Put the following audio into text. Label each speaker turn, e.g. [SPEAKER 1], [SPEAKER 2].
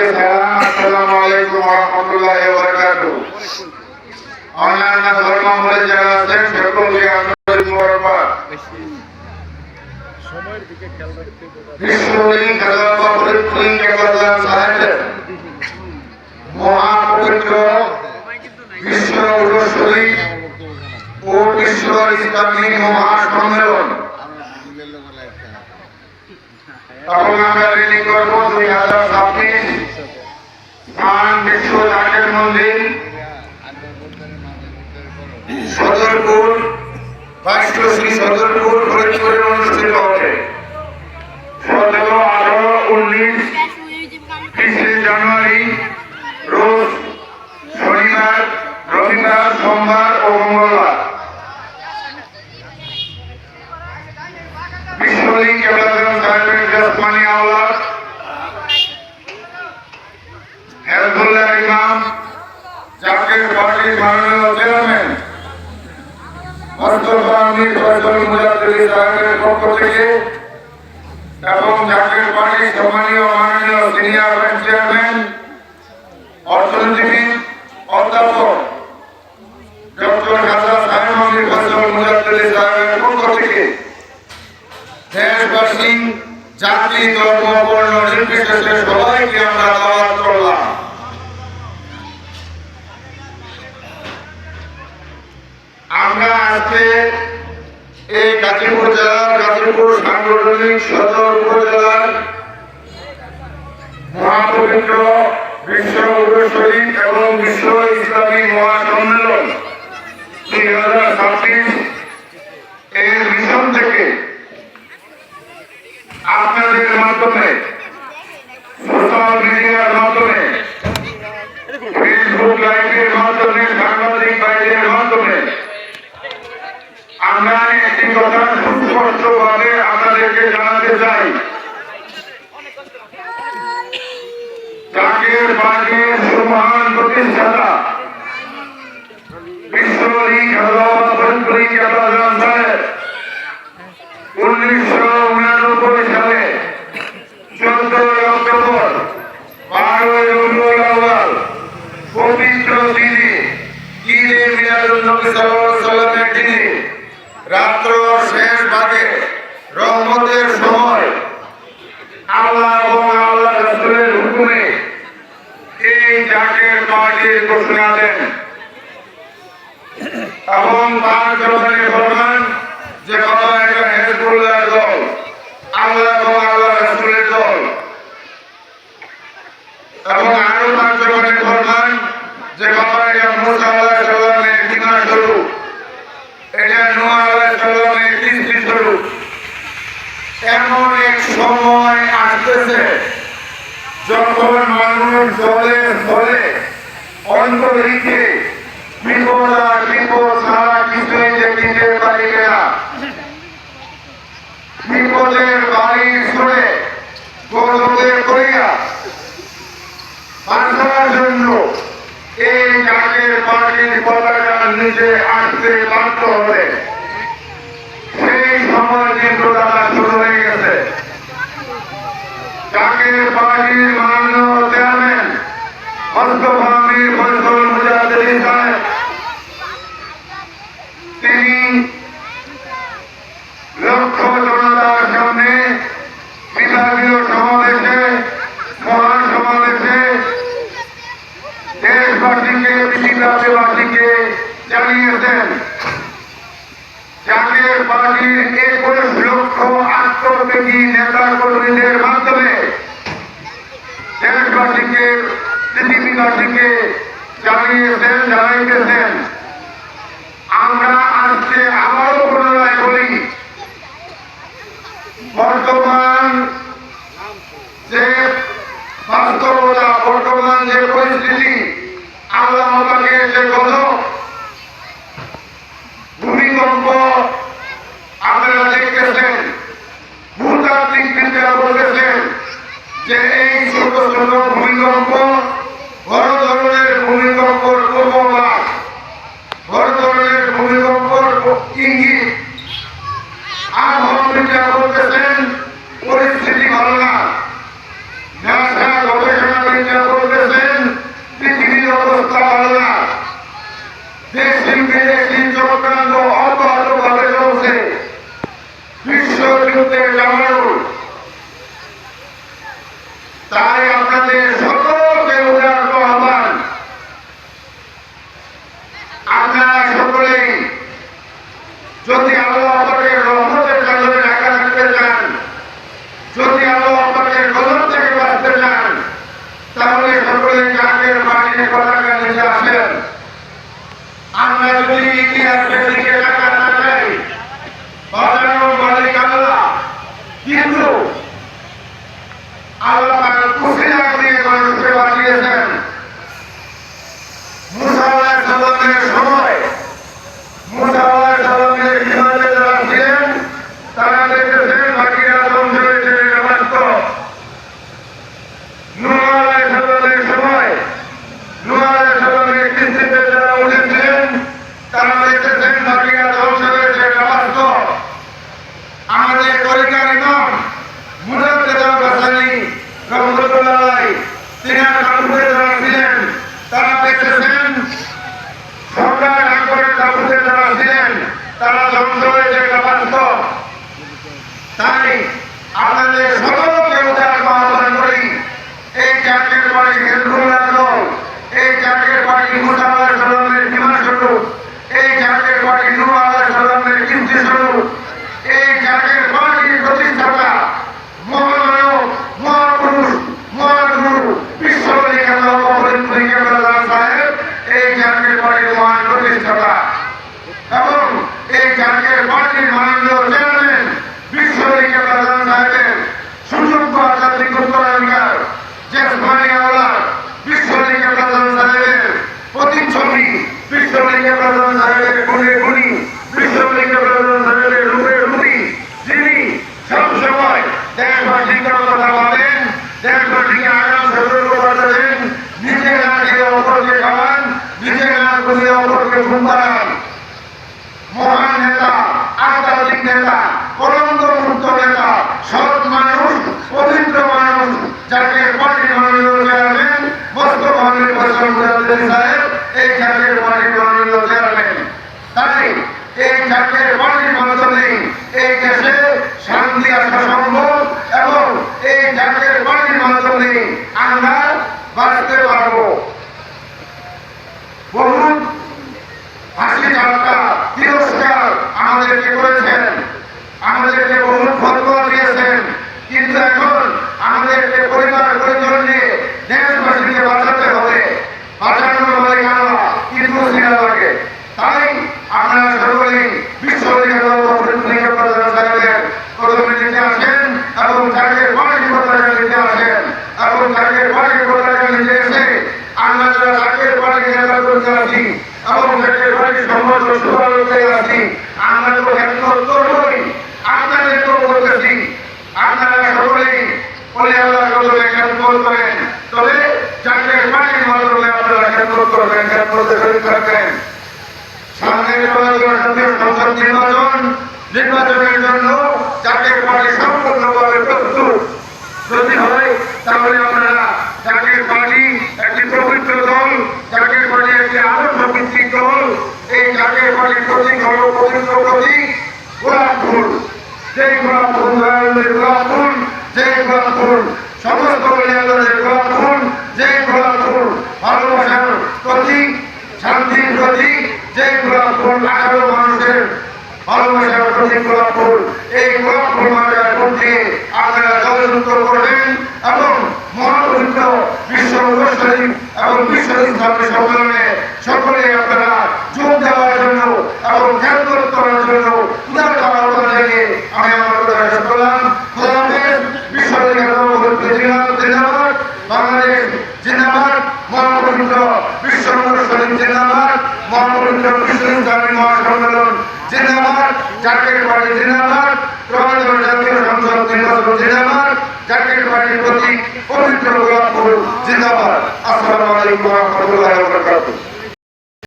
[SPEAKER 1] আসসালামু আলাইকুম রহমতুল্লাহ বরকাত অন্যান্য ধর্মাবলী যারা আছেন সকলকে আন্তরিক মোবারকবাদ। বিশ্বলী খেলা ফরিদপুরি কেবলা মহাপবিত্র বিশ্ব উরসলী ও বিশ্ব ইসলামী মহাসম্মেলন। তখন আমরা রিলিং করব দুই হাজার ছাব্বিশ স্থান বিশ্ব জাকের মন্দির সদরপুর বাইশী সদরপুর ফরিদপুরে অনুষ্ঠিত হবে। সতেরো আঠারো উনিশ বিশে জানুয়ারি, রোজ শনিবার, রবিবার, সোমবার ও মঙ্গলবার। বিশ্বলী কেবলাগঞ্জ সাহেবের জসমানি আওলাদ হেরবুল্লাহ ইমাম, জাকের পার্টির মাননীয় আমির ফয়সল মুজাদ্দিদি সাহেবের পক্ষ থেকে এবং জাকের পার্টির সম্মানীয় মাননীয় সিনিয়র ভাইস চেয়ারম্যান অর্থনীতিবিদ অধ্যাপক ডক্টর হাসান সাহেব আমির ফয়সল মুজাদ্দিদি সাহেবের পক্ষ থেকে দেশবাসী জাতি ধর্ম বর্ণ নির্বিশেষে সবাইকে আমরা দাওয়াত করলাম আমরা আজকে এই গাজীপুর জেলার গাজীপুর সাংগঠনিক সদর উপজেলার মহাপবিত্র বিশ্ব শরীফ এবং বিশ্ব ইসলামী মহাসম্মেলন দুই হাজার ছাব্বিশ এর মিশন থেকে আপনাদের মাধ্যমে সোশ্যাল মিডিয়ার মাধ্যমে ফেসবুক লাইভের মাধ্যমে সাংবাদিক বাইরের মাধ্যমে আমরা একটি কথা সুস্পষ্ট ভাবে আপনাদেরকে জানাতে চাই উনিশশো উনানব্বই জাকের পার্টির ঘোষণা দেন। এবং তার জবানে ফরমান যে, বাবা, এটা হেজবুল্লাহর দল। আল্লাহ এবং আল্লাহ রাসূলের দল। এবং আরও তার যে, বাবা, এটা মুসা এটা নোয়া মানুষ দলে দলে অন্তরিকে বিপদ আর বিপদ ছাড়া কিছুই দেখিতে পারিবে না। বিপদের বাড়ি ছুড়ে গৌরবের করিয়া বাঁচার জন্য এই জাতির পার্টির পতাকা নিচে আসতে বাধ্য হবে। সেই সময় কিন্তু তারা শুরু হয়ে গেছে। জাতির পার্টির জানিয়েছেন জানাইতেছেন আর মনোবিজ্ঞান বলতেছেন, পরিস্থিতি ভালো না। নাসা গবেষণা বিজ্ঞান বলতেছেন, পৃথিবীর অবস্থা ভালো না। দেশহীন, বিদেশহীন চক্রান্ত অব্যাহতভাবে চলছে। তাই যদি earlier. বিশ্ববিদ্যালয় প্রধান নেতা, আধ্যাত্মিক মুক্ত নেতা, সৎ মানুষ, পবিত্র মানুষ, যাকে আহমেদ ফসল মুজাদ্দিন সাহেব। এই জাতীয় মালিক মাননীয় চেয়ারম্যান তাই এই জাতীয় পার্টির নেই। এই দেশে শান্তি আসা সম্ভব এবং এই জাতীয় পার্টির নেই। আমরা বাঁচতে পারব বহুত হাসি ঠাট্টা তিরস্কার আমাদেরকে করেছেন আমাদেরকে বহু ফতোয়া দিয়েছেন কিন্তু এখন আমাদেরকে পরিবার পরিজন নিয়ে দেশবাসীকে বাঁচাতে হবে বাঁচানোর মালিক আল্লাহ কিন্তু সিনেমাকে তাই আপনারা সকলেই বিশ্ববিদ্যালয় সাহেবের কদমে নিতে আসেন এবং তাকে পার্টি পতাকা নিতে আসেন এবং তাকে পার্টি পতাকা নিতে এসে আমরা যারা তাকে পার্টি এবং তাকে পার্টি সম্মত সুভাবে আছি আমরা তো এখন করবই আপনাদেরকেও বলতেছি, আপনারা সকলেই তাহলে আপনারা জাতীয় পার্টি একটি পবিত্র দল জাতীয় পার্টি একটি আদর্শ ভিত্তিক দল এই প্রতীক হল পবিত্র প্রতীক গোলাপ ফুল। যেই গোলাপ ফুল গোলাপ ফুল, যেই গোলাপ ফুল, সমস্ত কল্যাণের গোলাপ ফুল, যেই গোলাপ ফুল, ভালোবাসার প্রতীক শান্তির প্রতীক যে গোলাপ ফুল আঠারো মানুষের ভালোবাসার প্রতীক গোলাপ ফুল, এই গোলাপ ফুল জলযুক্ত করবেন এবং মহাপবিত্র বিশ্ব সম্মেলনে সকলে আপনারা যোগ দেওয়ার জন্য এবং ধ্যান করার জন্য উদার আহ্বান জানিয়ে আমি আমার কথা শেষ করলাম খোদা হাফেজ বিশ্ববিদ্যালয় জিন্দাবাদ বাংলাদেশ জিন্দাবাদ মহাপবিত্র বিশ্ব মুসলিম জিন্দাবাদ মহাপবিত্র বিশ্ব ইসলামী মহাসম্মেলন জিন্দাবাদ, জাতীয় পার্টি জিন্দাবাদ প্রবাদী জাতীয় ওয়া বারাকাতুহু।